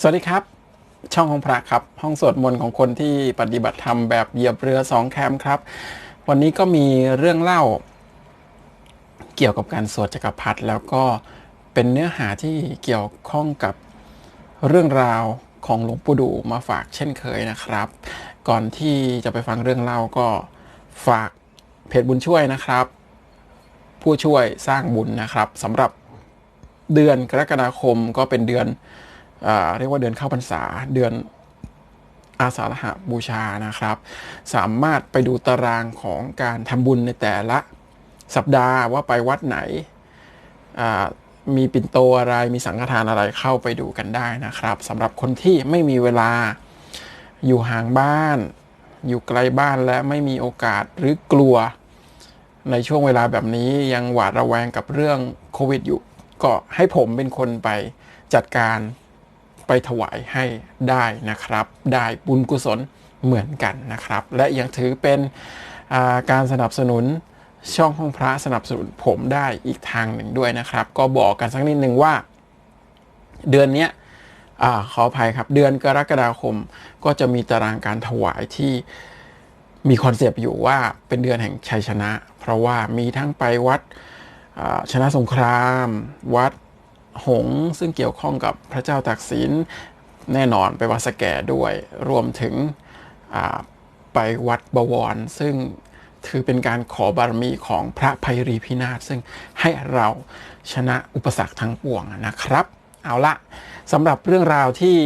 สวัสดีครับ ช่องของพระครับ ห้องสวดมนต์ของคนที่ปฏิบัติธรรมแบบเหยียบเรือสองแคมครับ วันนี้ก็มีเรื่องเล่า เกี่ยวกับการสวดจักรพรรดิแล้วก็เป็นเนื้อหาที่เกี่ยวข้องกับเรื่องราวของหลวงปู่ดูมาฝากเช่นเคยนะครับ ก่อนที่จะไปฟังเรื่องเล่าก็ฝากเพจบุญช่วยนะครับ ผู้ช่วยสร้างบุญนะครับสำหรับเดือนกรกฎาคมก็เป็นเดือน เรียกว่าเดือนเข้าพรรษาเดือนอาสาฬหบูชานะครับ สามารถไปดูตารางของการทำบุญในแต่ละสัปดาห์ว่าไปวัดไหน มีปิ่นโตอะไรมีสังฆทานอะไรเข้าไปดูกันได้นะครับสำหรับคนที่ไม่มีเวลาอยู่ห่างบ้าน อยู่ไกลบ้านและไม่มีโอกาสหรือกลัว ในช่วงเวลาแบบนี้ยังหวาดระแวงกับเรื่องโควิดอยู่ ก็ให้ผมเป็นคนไปจัดการ ไปถวายให้ได้นะครับ ได้บุญกุศลเหมือนกันนะครับ และยังถือเป็นาการสนับสนุนช่องห้องพระสนับสนุนผมได้อีกทางหนึ่งด้วยนะครับ ก็บอกกันสักนิดหนึ่งว่า เดือนนี้อขออภัยครับ เดือนกรกฎาคมก็จะมีตารางการถวายที่มีคอนเซปต์อยู่ว่าเป็นเดือนแห่งชัยชนะ เพราะว่ามีทั้งไปวัดชนะสงคราม วัด หงซึ่งเกี่ยวข้องกับพระเจ้าตากสินแน่นอนไปวัดสแกด้วย รวมถึงไปวัดบวร ซึ่งถือเป็นการขอบารมีของพระภัยรีพินาศซึ่งให้เราชนะอุปสรรคทั้งปวงนะครับ เอาละสำหรับเรื่องราวที่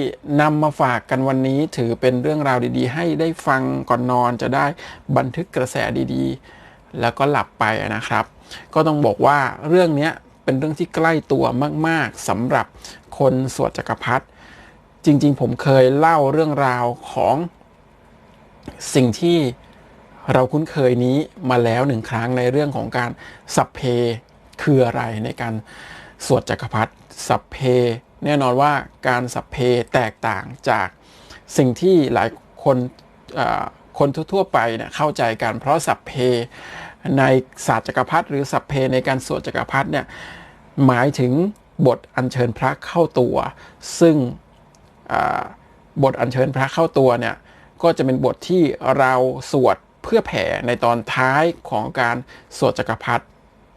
นำมาฝากกันวันนี้ถือเป็นเรื่องราวดีๆ ให้ได้ฟังก่อนนอนจะได้บันทึกกระแสดีๆ แล้วก็หลับไปนะครับ ก็ต้องบอกว่าเรื่องนี้ เป็นเรื่องที่ใกล้ตัวมาก ๆสำหรับคนสวดจักรพรรดิจริง ๆ ผมเคยเล่าเรื่องราวของสิ่งที่เราคุ้นเคยนี้มาแล้วหนึ่งครั้งในเรื่องของการสัพเพคืออะไรในการสวดจักรพรรดิสัพเพ แน่นอนว่าการสัพเพแตกต่างจากสิ่งที่หลายคนคนทั่วๆไปเนี่ยเข้าใจกันเพราะสัพเพ ในศาสตร์จักรพรรดิหรือสัพเพในการสวดจักรพรรดิเนี่ยหมายถึงบทอัญเชิญพระเข้าตัว ซึ่งบทอัญเชิญพระเข้าตัวเนี่ยก็จะเป็นบทที่เราสวดเพื่อแผ่ในตอนท้ายของการสวดจักรพรรดิ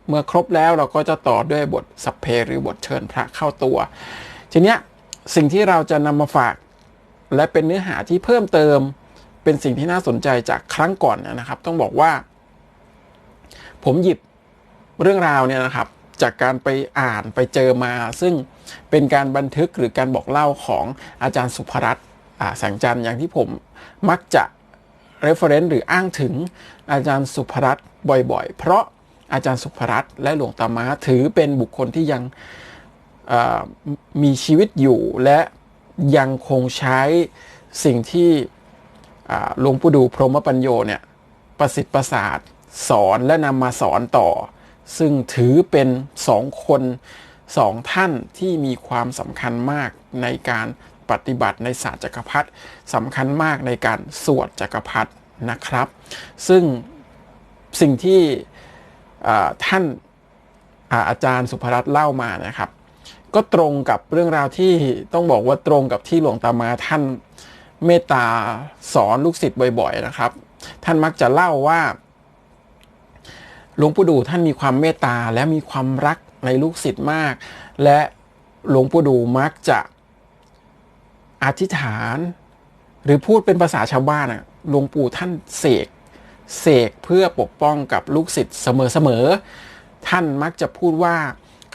เมื่อครบแล้วเราก็จะต่อด้วยบทสัพเพหรือบทเชิญพระเข้าตัว ทีเนี้ยสิ่งที่เราจะนำมาฝาก และเป็นเนื้อหาที่เพิ่มเติม เป็นสิ่งที่น่าสนใจจากครั้งก่อนนะครับ ต้องบอกว่า ผมหยิบเรื่องราวเนี่ยนะครับ จากการไปอ่านไปเจอมา ซึ่งเป็นการบันทึกหรือการบอกเล่าของอาจารย์สุภรัตน์แสงจันทร์อย่างที่ผมมักจะ reference หรืออ้างถึงอาจารย์สุภรัตน์บ่อยๆ เพราะอาจารย์สุภรัตน์และหลวงตามาถือเป็นบุคคลที่ยังมีชีวิตอยู่และยังคงใช้สิ่งที่หลวงปู่ดูพรหมปัญโยเนี่ยประสิทธิ์ประสาท สอนและนำมาสอนต่อ ซึ่งถือเป็นสองคนสองท่านที่มีความสำคัญมากในการปฏิบัติในศาสตร์จักรพรรดิสำคัญมากในการสวดจักรพรรดินะครับ ซึ่งสิ่งที่ท่านอาอาจารย์สุภรัตน์เล่ามานะครับ ก็ตรงกับเรื่องราวที่ต้องบอกว่าตรงกับที่หลวงตามาท่านเมตตาสอนลูกศิษย์บ่อย ๆนะครับ ท่านมักจะเล่าว่า หลวงปู่ดูท่านมีความเมตตาและมีความรักในลูกศิษย์มาก และหลวงปู่ดูมักจะอธิษฐาน หรือพูดเป็นภาษาชาวบ้านอะหลวงปู่ท่านเสกเสกเพื่อปกป้องกับลูกศิษย์เสมอๆท่านมักจะพูดว่า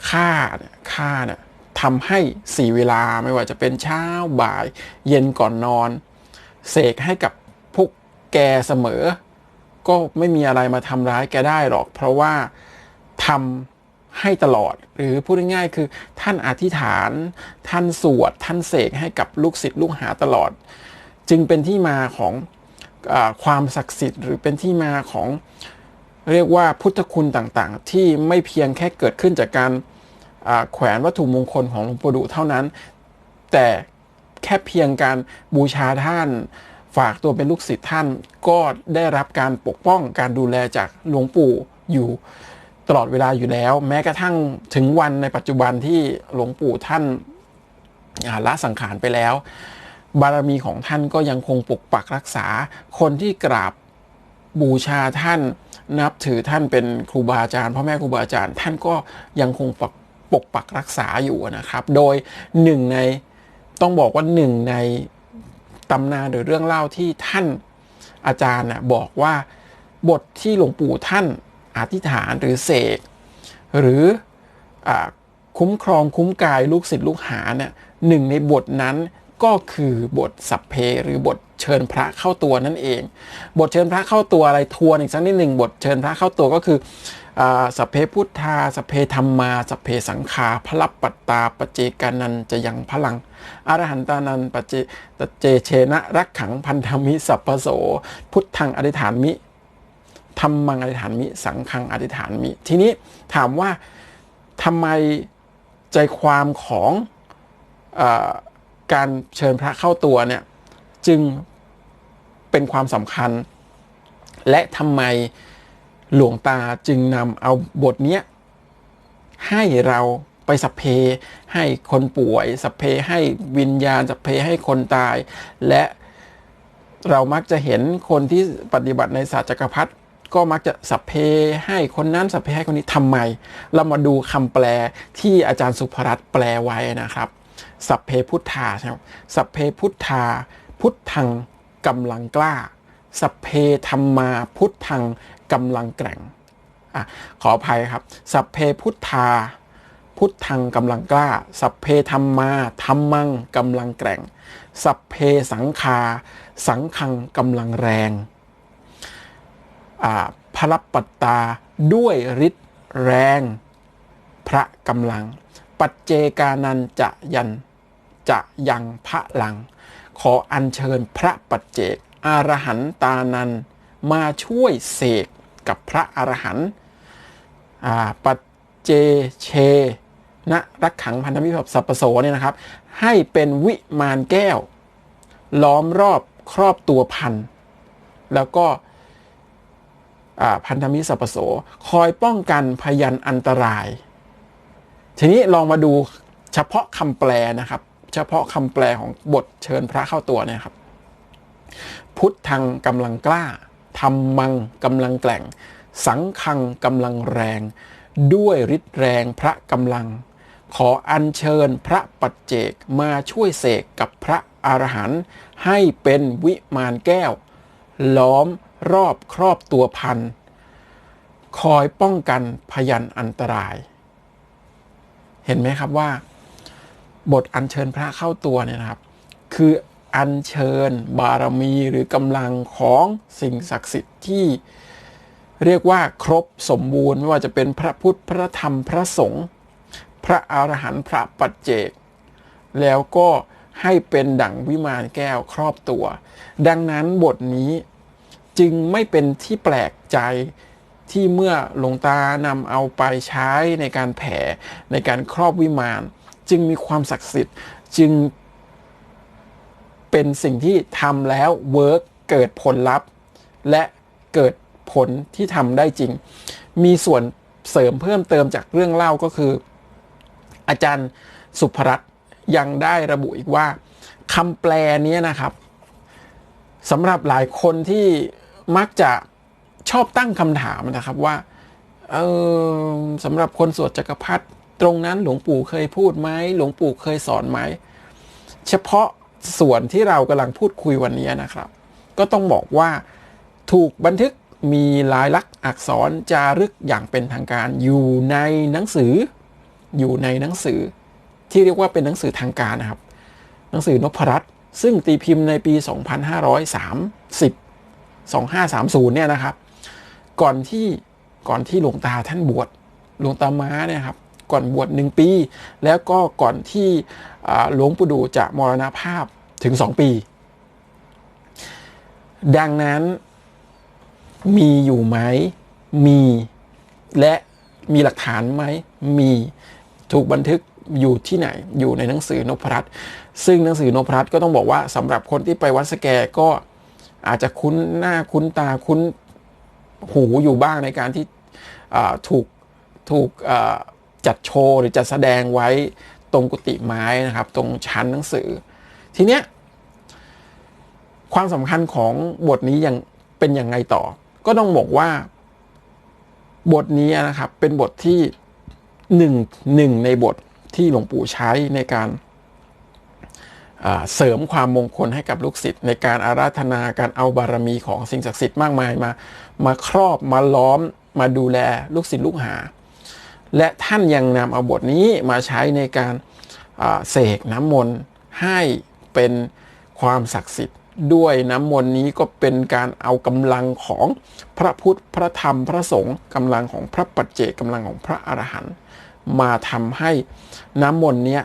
ข้าเนี่ยข้าเนี่ยทำให้สี่เวลาไม่ว่าจะเป็นเช้าบ่าย เย็นก่อนนอน เสกให้กับพวกแกเสมอ ก็ไม่มีอะไรมาทำร้ายแกได้หรอก เพราะว่าทำให้ตลอด หรือพูดง่ายๆคือท่านอธิษฐาน ท่านสวด ท่านเสกให้กับลูกศิษย์ลูกหาตลอด จึงเป็นที่มาของอความศักดิ์สิทธิ์ หรือเป็นที่มาของเรียกว่าพุทธคุณต่างๆ ที่ไม่เพียงแค่เกิดขึ้นจากการแขวนวัตถุมงคลของหลวงปู่ดูเท่านั้น แต่แค่เพียงการบูชาท่าน ฝากตัวเป็นลูกศิษย์ท่านก็ได้รับการปกป้องการดูแลจากหลวงปู่อยู่ตลอดเวลาอยู่แล้ว แม้กระทั่งถึงวันในปัจจุบันที่หลวงปู่ท่านละสังขารไปแล้ว บารมีของท่านก็ยังคงปกปักรักษา คนที่กราบบูชาท่านนับถือท่านเป็นครูบาอาจารย์พ่อแม่ครูบาอาจารย์ ท่านก็ยังคงปกปกปักรักษาอยู่นะครับ โดยหนึ่งในต้องบอกว่าหนึ่งใน ตำนานหรือเรื่องเล่าที่ท่านอาจารย์นะบอกว่าบทที่หลวงปู่ท่านอธิษฐานหรือเสกหรืออคุ้มครองคุ้มกายลูกศิษย์ลูกหาเนี่ยหนึ่งในบทนั้นก็คือบทสัพเพหรือบทเชิญพระเข้าตัวนั่นเอง บทเชิญพระเข้าตัวอะไรทัวนอีกสักนิดหนึ่งบทเชิญพระเข้าตัวก็คือ สัพเพพุทธาสัพเพธรรมาสัพเพสังขาพระปัตตาปเจกานันจะยังพลังอรหันตานันปเจตเจเชนะรักขังพันธมิสัพพโส พุทธังอธิฐานมิธรรมังอธิฐานมิ สังขังอธิฐานมิ ทีนี้ถามว่าทำไมใจความของอการเชิญพระเข้าตัวเนี่ยจึงเป็นความสำคัญ และทำไม หลวงตาจึงนำเอาบทนี้ให้เราไปสัพเพให้คนป่วย สัพเพให้วิญญาณ สัพเพให้คนตาย และเรามักจะเห็นคนที่ปฏิบัติในศาสตร์จักรพรรดิก็มักจะสัพเพให้คนนั้นสัพเพให้คนนี้ทำไม เรามาดูคำแปลที่อาจารย์สุภรัตน์แปลไว้นะครับ สัพเพพุทธาใช่ไหมสัพเพพุทธา พุทธังกำลังกล้า สัพเพธรรมาพุทธัง กำลังแกร่งอขออภัยครับ สัพเพพุทธา พุทธังกำลังกล้า สัพเพธรรมาธรรมังกำลังแกร่ง สัพเพสังคา สังขังกำลังแรงพระปัตตาด้วยฤทธิ์แรง พระกำลัง ปัจเจกานันจะยันจะยังพระลัง ขออัญเชิญพระปัจเจกอรหันตานันมาช่วยเสก กับพระอรหันต์ปัจเจเชนะรักขังพันธมิตรสัพโสเนี่ยนะครับ ให้เป็นวิมานแก้ว ล้อมรอบครอบตัวพัน แล้วก็พันธมิตรสัพโสคอยป้องกันพยันอันตราย ทีนี้ลองมาดูเฉพาะคำแปลนะครับ เฉพาะคำแปลของบทเชิญพระเข้าตัวเนี่ยครับ พุทธังกำลังกล้า ธรรมังกำลังแกล่ง สังคังกำลังแรง ด้วยฤทธิ์แรงพระกำลัง ขออัญเชิญพระปัจเจกมาช่วยเสกกับพระอรหันต์ให้เป็นวิมานแก้ว ล้อมรอบครอบตัวพันคอยป้องกันพยันอันตราย เห็นไหมครับว่า บทอัญเชิญพระเข้าตัวเนี่ยนะครับ คือ อัญเชิญ บารมีหรือกำลังของสิ่งศักดิ์สิทธิ์ที่เรียกว่าครบสมบูรณ์ไม่ว่าจะเป็นพระพุทธพระธรรมพระสงฆ์พระอรหันต์พระปัจเจก แล้วก็ให้เป็นดั่งวิมานแก้วครอบตัว ดังนั้นบทนี้จึงไม่เป็นที่แปลกใจที่เมื่อหลวงตานำเอาไปใช้ในการแผ่ในการครอบวิมาน จึงมีความศักดิ์สิทธิ์จึง เป็นสิ่งที่ทำแล้วเวิร์กเกิดผลลัพธ์ และเกิดผลที่ทำได้จริง มีส่วนเสริมเพิ่มเติมจากเรื่องเล่าก็คือ อาจารย์สุภรัตยังได้ระบุอีกว่าคำแปลนี้นะครับสำหรับหลายคนที่มักจะชอบตั้งคำถามนะครับว่าเออสำหรับคนสวดจักรพรรดิตรงนั้นหลวงปู่เคยพูดไหมหลวงปู่เคยสอนไหม เฉพาะ ส่วนที่เรากำลังพูดคุยวันนี้นะครับ ก็ต้องบอกว่าถูกบันทึกมีลายลักษณ์อักษรจารึกอย่างเป็นทางการอยู่ในหนังสือ อยู่ในหนังสือ ที่เรียกว่าเป็นหนังสือทางการนะครับ หนังสือนพรัตน์ซึ่งตีพิมพ์ในปี 2530 2530 เนี่ยนะครับ ก่อนที่ก่อนที่หลวงตาท่านบวชหลวงตาม้าเนี่ยครับ ก่อนบวชหนึ่งปี แล้วก็ก่อนที่หลวงปู่ดูจะมรณภาพถึงสองปี ดังนั้นมีอยู่ไหมมีและมีหลักฐานไหมมีถูกบันทึกอยู่ที่ไหนอยู่ในหนังสือนพรัตน์ซึ่งหนังสือนพรัตน์ก็ต้องบอกว่าสำหรับคนที่ไปวัดสแกก็อาจจะคุ้นหน้าคุ้นตาคุ้นหูอยู่บ้างในการที่ถูกถูก จัดโชว์หรือจัดแสดงไว้ตรงกุฏิไม้นะครับ ตรงชั้นหนังสือ ทีเนี้ยความสำคัญของบทนี้ยังเป็นยังไงต่อ ก็ต้องบอกว่า บทนี้นะครับ เป็นบทที่หนึ่งหนึ่งในบทที่หลวงปู่ใช้ในการเสริมความมงคลให้กับลูกศิษย์ในการอาราธนาการเอาบารมีของสิ่งศักดิ์สิทธิ์มากมายมา มาครอบมาล้อมมาดูแลลูกศิษย์ลูกหา และท่านยังนำเอาบทนี้มาใช้ในการเสกน้ำมนต์ให้เป็นความศักดิ์สิทธิ์ ด้วยน้ำมนต์นี้ก็เป็นการเอากำลังของพระพุทธพระธรรมพระสงฆ์กำลังของพระปัจเจกกำลังของพระอรหันต์มาทำให้น้ำมนต์เนี้ย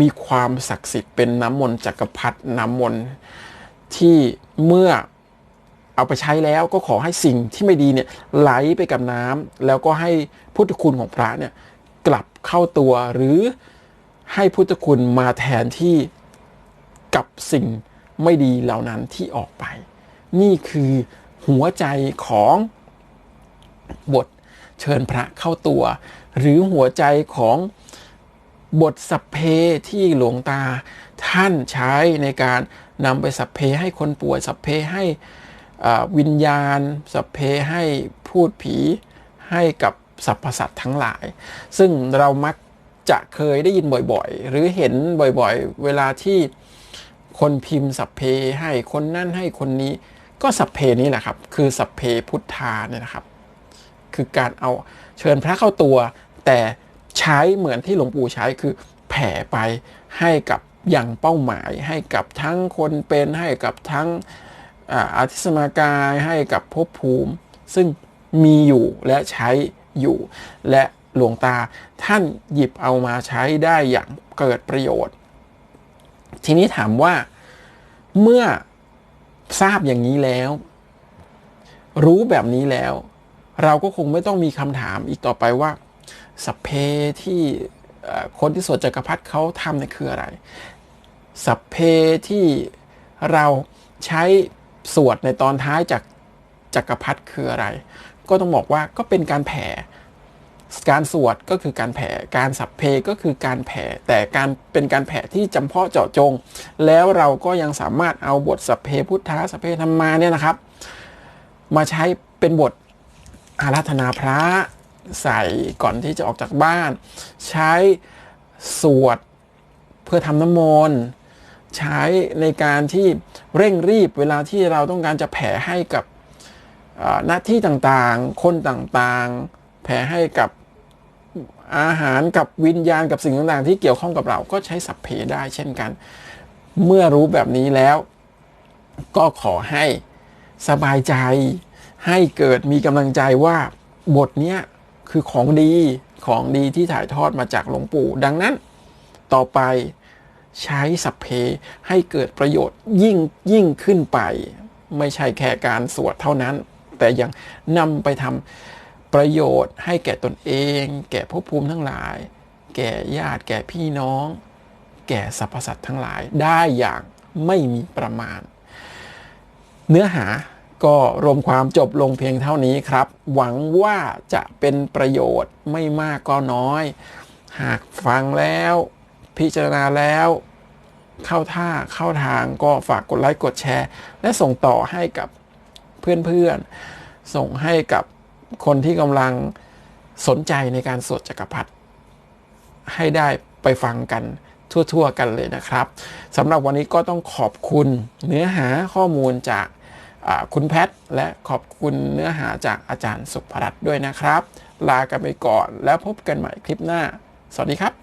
มีความศักดิ์สิทธิ์เป็นน้ำมนต์จักรพรรดิน้ำมนต์ที่เมื่อ เอาไปใช้แล้วก็ขอให้สิ่งที่ไม่ดีเนี่ยไหลไปกับน้ำแล้วก็ให้พุทธคุณของพระเนี่ยกลับเข้าตัวหรือให้พุทธคุณมาแทนที่กับสิ่งไม่ดีเหล่านั้นที่ออกไป นี่คือหัวใจของบทเชิญพระเข้าตัว หรือหัวใจของบทสัพเพที่หลวงตาท่านใช้ในการนำไปสัพเพให้คนป่วยสัพเพให้ วิญญาณสัพเพให้พูดผีให้กับสรรพสัตว์ทั้งหลาย ซึ่งเรามักจะเคยได้ยินบ่อยๆ หรือเห็นบ่อยๆ เวลาที่คนพิมพ์สัพเพให้คนนั่นให้คนนี้ก็สัพเพนี้แหละครับ คือสัพเพพุทธาเนี่ยนะครับ คือการเอาเชิญพระเข้าตัว แต่ใช้เหมือนที่หลวงปู่ใช้คือแผ่ไปให้กับอย่างเป้าหมาย ให้กับทั้งคนเป็นให้กับทั้ง อาทิสมากายให้กับภพภูมิ ซึ่งมีอยู่และใช้อยู่ และหลวงตาท่านหยิบเอามาใช้ได้อย่างเกิดประโยชน์ ทีนี้ถามว่าเมื่อทราบอย่างนี้แล้ว รู้แบบนี้แล้ว เราก็คงไม่ต้องมีคำถามอีกต่อไปว่าสัพเพที่คนที่สวดจักรพรรดิเขาทำนี่คืออะไร สัพเพที่เราใช้ สวดในตอนท้ายจากจักรพรรดิคืออะไร ก็ต้องบอกว่าก็เป็นการแผ่ การสวดก็คือการแผ่ การสัพเพก็คือการแผ่ แต่การเป็นการแผ่ที่จำเพาะเจาะจง แล้วเราก็ยังสามารถเอาบทสัพเพพุทธะสัพเพธรรมาเนี่ยนะครับ มาใช้เป็นบทอาราธนาพระใส่ก่อนที่จะออกจากบ้าน ใช้สวดเพื่อทำน้ำมนต์ ใช้ในการที่เร่งรีบเวลาที่เราต้องการจะแผ่ให้กับหน้าที่ต่างๆ คนต่างๆ แผ่ให้กับอาหารกับวิญญาณกับสิ่งต่างๆ ที่เกี่ยวข้องกับเราก็ใช้สัพเพได้เช่นกัน เมื่อรู้แบบนี้แล้ว ก็ขอให้สบายใจ ให้เกิดมีกำลังใจว่าบทเนี้ยคือของดีของดีที่ถ่ายทอดมาจากหลวงปู่ ดังนั้นต่อไป ใช้สัพเพให้เกิดประโยชน์ยิ่งยิ่งขึ้นไป ไม่ใช่แค่การสวดเท่านั้น แต่ยังนำไปทำประโยชน์ให้แก่ตนเอง แก่ภพภูมิทั้งหลาย แก่ญาติแก่พี่น้อง แก่สรรพสัตว์ทั้งหลายได้อย่างไม่มีประมาณ เนื้อหาก็รวมความจบลงเพียงเท่านี้ครับ หวังว่าจะเป็นประโยชน์ไม่มากก็น้อย หากฟังแล้ว พิจารณาแล้ว เข้าท่าเข้าทางก็ฝากกดไลค์กดแชร์ และส่งต่อให้กับเพื่อนๆ ส่งให้กับคนที่กำลังสนใจในการสวดจักรพรรดิให้ได้ไปฟังกันทั่วๆ กันเลยนะครับสำหรับวันนี้ก็ต้องขอบคุณเนื้อหาข้อมูลจากคุณแพทและขอบคุณเนื้อหาจากอาจารย์สุภรัตน์ด้วยนะครับ ลากันไปก่อนแล้วพบกันใหม่คลิปหน้า สวัสดีครับ